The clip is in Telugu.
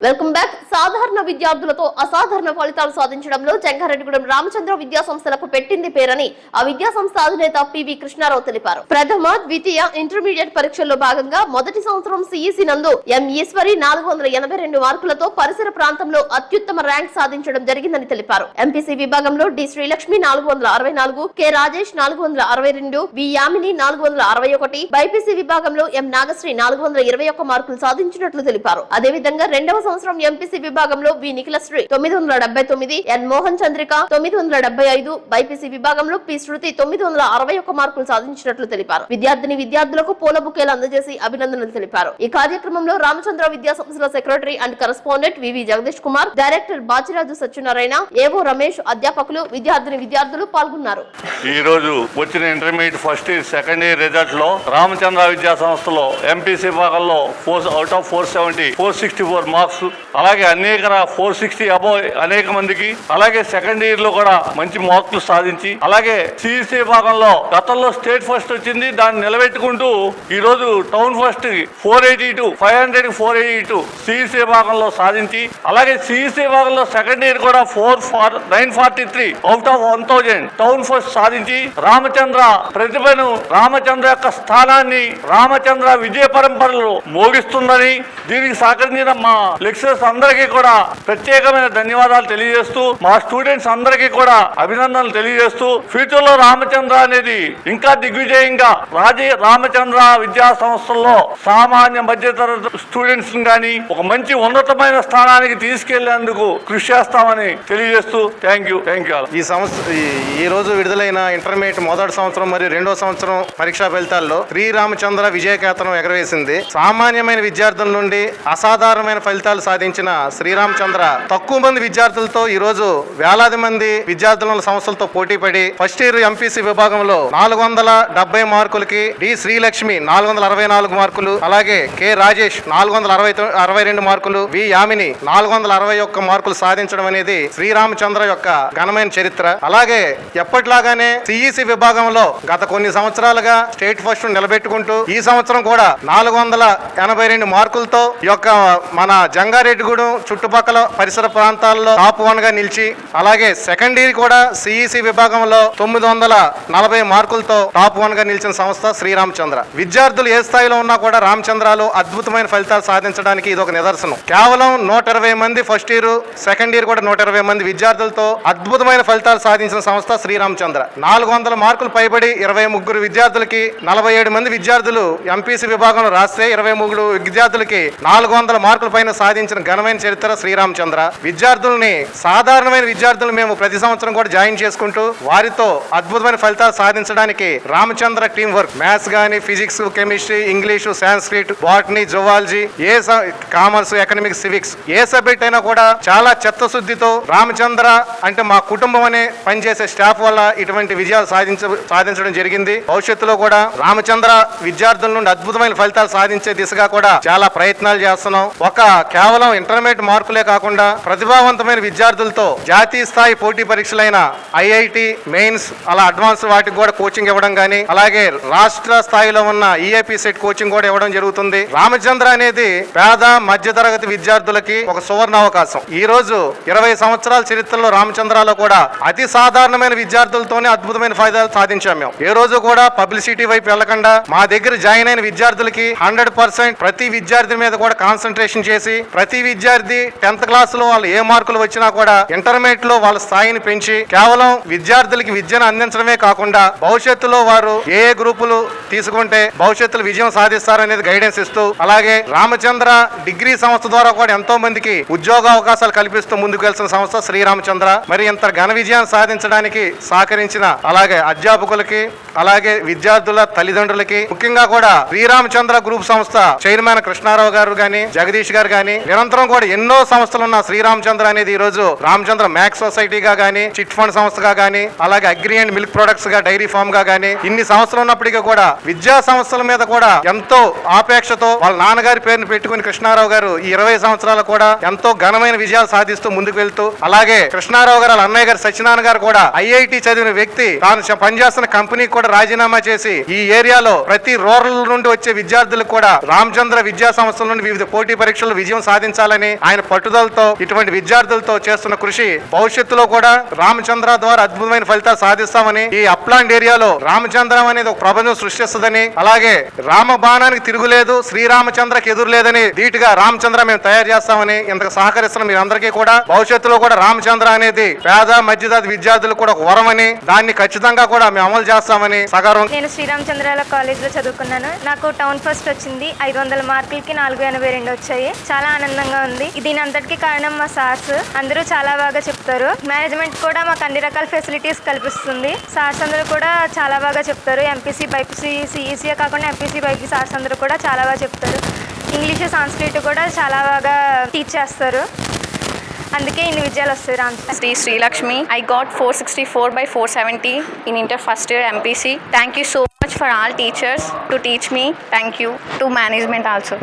Welcome back. సాధారణ విద్యార్థులతో అసాధారణ ఫలితాలు సాధించడంలో జంగారెడ్డిగూడెం రామచంద్ర విద్యా సంస్థలకు పెట్టింది పేరని ఆ విద్యా సంస్థ అధినేత పివి కృష్ణారావు తెలిపారు. ప్రథమ ద్వితీయ ఇంటర్మీడియట్ పరీక్షల్లో భాగంగా మొదటి సంవత్సరం సిఈసి నందు ఎం ఈశ్వరి నాలుగు వందల ఎనభై రెండు మార్కులతో పరిసర ప్రాంతంలో అత్యుత్తమ ర్యాంక్ సాధించడం జరిగిందని తెలిపారు. ఎంపీసీ విభాగంలో డి శ్రీలక్ష్మి నాలుగు వందల అరవై నాలుగు కె రాజేష్ నాలుగు వందల అరవై రెండు వి యామిని నాలుగు వందల అరవై ఒకటి బైపీసీ విభాగంలో ఎం నాగశ్రీ నాలుగు వందల ఇరవై ఒక్క మార్కులు సాధించినట్లు తెలిపారు. అదేవిధంగా రెండవ సంవత్సరం ఎంపీసీ విభాగంలో వి. నిఖిలశ్రీ తొమ్మిది వందల డెబ్బై తొమ్మిది ఎన్. మోహన్ చంద్రిక తొమ్మిది వందల డెబ్బై ఐదు బైపీసీ విభాగంలో పి. శృతి తొమ్మిది వందల అరవై ఒక్క మార్కులు సాధించినట్లు తెలిపారు. విద్యార్థిని విద్యార్థులకు పూల బుకేలు అందజేసి అభినందనలు తెలిపారు. ఈ కార్యక్రమంలో రామచంద్ర విద్యా సంస్థల secretary and correspondent V V Jagadish Kumar director Bachiraju Satyanarayana AO Ramesh అధ్యాపకులు విద్యార్థిని విద్యార్థులు పాల్గొన్నారు. ఈ రోజు వచ్చిన intermediate first year second year రిజల్ట్లో Ramachandra విద్యా సంస్థలో ఎంపీసీ విభాగంలో four out of four seventy four sixty four marks అలాగే అనేక ఫోర్ సిక్స్టీ అబో అనేక మందికి. అలాగే సెకండ్ ఇయర్లో కూడా మంచి మార్కులు సాధించి అలాగే సిఇసి భాగంలో గతంలో స్టేట్ ఫస్ట్ వచ్చింది దాన్ని నిలబెట్టుకుంటూ ఈ రోజు town first four eighty two five hundred four eighty two CEC విభాగంలో సాధించి అలాగే సిఇసి భాగంలో సెకండ్ ఇయర్ కూడా four four nine forty three out of one thousand town first సాధించి రామచంద్ర ప్రతిభను రామచంద్ర యొక్క స్థానాన్ని రామచంద్ర విజయ పరంపరలు మోగిస్తుందని దీనికి సహకరించిన మా లెక్చరర్స్ అందరికీ కూడా ప్రత్యేకమైన ధన్యవాదాలు తెలియజేస్తూ మా స్టూడెంట్స్ అందరికీ కూడా అభినందనలు తెలియజేస్తూ ఫ్యూచర్లో రామచంద్ర అనేది ఇంకా దిగ్విజయంగా రాజీ రామచంద్ర విద్యా సంస్థల్లో సామాన్య మధ్యతరగతి స్టూడెంట్స్ కానీ ఒక మంచి ఉన్నతమైన స్థానానికి తీసుకెళ్ళేందుకు కృషి చేస్తామని తెలియజేస్తూ థ్యాంక్ యూ థ్యాంక్ యూ ఈ సంవత్సరం ఈ- ఈ రోజు విడుదలైన ఇంటర్మీడియట్ మొదటి సంవత్సరం మరియు రెండో సంవత్సరం పరీక్షా ఫలితాల్లో శ్రీ రామచంద్ర విజయకేతనం ఎగరవేసింది. సామాన్యమైన విద్యార్థుల నుండి అసాధారణమైన ఫలితాలు సాధించిన శ్రీరామచంద్ర. తక్కువ మంది విద్యార్థులతో ఈరోజు వేలాది మంది విద్యార్థుల సంస్థలతో పోటీపడి ఫస్ట్ ఇయర్ ఎంపీసీ విభాగంలో నాలుగు వందల డెబ్బై మార్కులకి డి శ్రీలక్ష్మి నాలుగు వందల అరవై నాలుగు మార్కులు అలాగే కె రాజేష్ నాలుగు వందల అరవై అరవై రెండు మార్కులు వి యామిని నాలుగు వందల అరవై ఒక్క మార్కులు సాధించడం అనేది శ్రీరామచంద్ర యొక్క ఘనమైన చరిత్ర. అలాగే ఎప్పటిలాగానే సిఈసి విభాగంలో గత కొన్ని సంవత్సరాలుగా స్టేట్ ఫస్ట్ నిలబెట్టుకుంటూ ఈ సంవత్సరం కూడా నాలుగు వందల ఎనభై రెండు మార్కులతో ఈ యొక్క మన జంగారెడ్డిగూడెం చుట్టుపక్కల పరిసర ప్రాంతాల్లో టాప్ వన్గా నిలిచి అలాగే సెకండ్ ఇయర్ కూడా సిఈసి విభాగంలో తొమ్మిది వందల నలభై మార్కులతో టాప్ వన్గా నిలిచిన సంస్థ శ్రీరామచంద్ర. విద్యార్థులు ఏ స్థాయిలో ఉన్నా కూడా రామచంద్రాలు అద్భుతమైన ఫలితాలు సాధించడానికి ఇది ఒక నిదర్శనం. కేవలం నూట ఇరవై మంది ఫస్ట్ ఇయర్ సెకండ్ ఇయర్ కూడా నూట ఇరవై మంది విద్యార్థులతో అద్భుతమైన ఫలితాలు సాధించిన సంస్థ శ్రీరామచంద్ర. నాలుగు వందల మార్కులు పైబడి ఇరవై ముగ్గురు విద్యార్థులకి నలభై ఏడు మంది విద్యార్థులు ఎంపీసీ విభాగంలో రాస్తే ఇరవై మూడు విద్యార్థులకి నాలుగు వందల మార్కుల పైన సాధించిన ఘనమైన చరిత్ర శ్రీరామచంద్ర. విద్యార్థుల్ని సాధారణమైన విద్యార్థులు మేము ప్రతి సంవత్సరం కూడా జాయిన్ చేసుకుంటూ వారితో అద్భుతమైన ఫలితాలు సాధించడానికి రామచంద్ర టీం వర్క్ మ్యాథ్స్ కానీ physics chemistry English Sanskrit botany zoology ఏ కామర్స్ ఎకనామిక్స్ సివిక్స్ ఏ సబ్జెక్ట్ అయినా కూడా చాలా చిత్తశుద్ధితో రామచంద్ర అంటే మా కుటుంబం అనే పనిచేసే స్టాఫ్ వల్ల ఇటువంటి విజయాలు సాధించ సాధించడం జరిగింది. భవిష్యత్తులో కూడా రామచంద్ర విద్యార్థుల నుండి అద్భుతమైన ఫలితాలు సాధించే దిశగా కూడా చాలా ప్రయత్నాలు చేస్తున్నాం. ఒక కేవలం ఇంటర్మీడియట్ మార్కులే కాకుండా ప్రతిభావంతమైన విద్యార్థులతో జాతీయ స్థాయి పోటీ పరీక్షలైన ఐఐటి మెయిన్స్ అలా అడ్వాన్స్ వాటికి కూడా కోచింగ్ ఇవ్వడం కానీ అలాగే రాష్ట్ర స్థాయిలో ఉన్న ఈఏపీ సెట్ కోచింగ్ కూడా ఇవ్వడం జరుగుతుంది. రామచంద్ర అనేది పేద మధ్యతరగతి విద్యార్థులకి ఒక సువర్ణ అవకాశం. ఈ రోజు ఇరవై సంవత్సరాల చరిత్రలో రామచంద్రాలో కూడా అతి సాధారణమైన విద్యార్థులతోనే అద్భుతమైన ఫలితాలు సాధించాం మేము. ఏ రోజు కూడా పబ్లిసిటీ వైపు వెళ్ళకుండా మా దగ్గర జాయిన్ అయిన విద్యార్థులకి హండ్రెడ్ పర్సెంట్ ప్రతి విద్యార్థి మీద కూడా కాన్సన్ట్రేషన్ చేసి ప్రతి విద్యార్థి టెన్త్ క్లాస్లో వాళ్ళు ఏ మార్కులు వచ్చినా కూడా ఇంటర్మీడియట్లో వాళ్ళ స్థాయిని పెంచి కేవలం విద్యార్థులకి విద్యను అందించడమే కాకుండా భవిష్యత్తులో వారు ఏ ఏ గ్రూపులు తీసుకుంటే భవిష్యత్తులో విజయం సాధిస్తారనేది గైడెన్స్ ఇస్తూ అలాగే రామచంద్ర డిగ్రీ సంస్థ ద్వారా కూడా ఎంతో మందికి ఉద్యోగ అవకాశాలు కల్పిస్తూ ముందుకు వెళ్తున్న సంస్థ శ్రీరామచంద్ర మరి ఇంత ఘన విజయాన్ని సాధించడానికి సహకరించిన అలాగే అధ్యాపకులకి అలాగే విద్యార్థుల తల్లిదండ్రులకి ముఖ్యంగా కూడా శ్రీరామచంద్ర గ్రూప్ సంస్థ చైర్మన్ కృష్ణారావు గారు గాని జగదీష్ గారు గాని నిరంతరం కూడా ఎన్నో సంస్థలు ఉన్న శ్రీరామచంద్ర అనేది ఈ రోజు రామచంద్ర మ్యాక్స్ సొసైటీగా గానీ చిట్ ఫండ్ సంస్థగా గానీ అలాగే అగ్రి అండ్ మిల్క్ ప్రొడక్ట్స్గా డైరీ ఫామ్గా గానీ ఇన్ని సంస్థలు ఉన్నప్పటికీ కూడా విద్యా సంస్థల మీద కూడా ఎంతో ఆపేక్షతో వాళ్ళ నాన్నగారి పేరును పెట్టుకుని కృష్ణారావు గారు ఈ ఇరవై సంవత్సరాలు కూడా ఎంతో ఘనమైన విజయాలు సాధిస్తూ ముందుకు వెళ్తూ అలాగే కృష్ణారావు గారు వాళ్ళ అన్నయ్య గారు సత్యనారాయణ గారు కూడా ఐఐటి చదివిన వ్యక్తి తాను పనిచేస్తున్న కంపెనీకి కూడా రాజీనామా చేసి ఈ ఏరియాలో ప్రతి రూరల్ నుండి వచ్చే విద్యార్థులకు కూడా రామచంద్ర విద్యా సంస్థల నుండి వివిధ పోటీ పరీక్షలు విజయం సాధించాలని ఆయన పట్టుదలతో ఇటువంటి విద్యార్థులతో చేస్తున్న కృషి భవిష్యత్తులో కూడా రామచంద్ర ద్వారా అద్భుతమైన ఫలితాలు సాధిస్తామని ఈ అప్లాండ్ ఏరియాలో రామచంద్రం అనేది ఒక ప్రపంచం సృష్టిస్తుందని అలాగే రామ బాణానికి తిరుగులేదు శ్రీరామచంద్రకి ఎదురు లేదని ధీటుగా రామచంద్ర మేము తయారు చేస్తామని ఇంతకు సహకరిస్తున్న మీరందరికీ కూడా భవిష్యత్తులో కూడా రామచంద్ర అనేది పేద మధ్యతరగతి విద్యార్థులకు కూడా ఒక వరమని దాన్ని ఖచ్చితంగా కూడా మేము అమలు చేస్తామని సగర్వం నేను శ్రీరామచంద్రాల కాలేజ్లో చదువుకున్నాను. నాకు టౌన్ ఫస్ట్ వచ్చింది. ఐదు వందల మార్కులకి నాలుగు ఎనభై రెండు వచ్చాయి. చాలా ఆనందంగా ఉంది. దీని అంతటికి కారణం మా సార్స్ అందరూ చాలా బాగా చెప్తారు మేనేజ్మెంట్ కూడా మాకు అన్ని రకాల ఫెసిలిటీస్ కల్పిస్తుంది సార్స్ అందరూ కూడా చాలా బాగా చెప్తారు ఎంపీసీ బైపీసీ సిఈసీ కాకుండా ఎంపీసీ బైపీ సార్స్ అందరూ కూడా చాలా బాగా చెప్తారు ఇంగ్లీష్ సంస్కృతి కూడా చాలా బాగా టీచ్ చేస్తారు అందుకే ఇన్ని విజయాలు వస్తాయి Ram Sri Sri Lakshmi. I got 464 by 470 in inter first year MPC. Thank you so much for all teachers to teach me. Thank you to management also.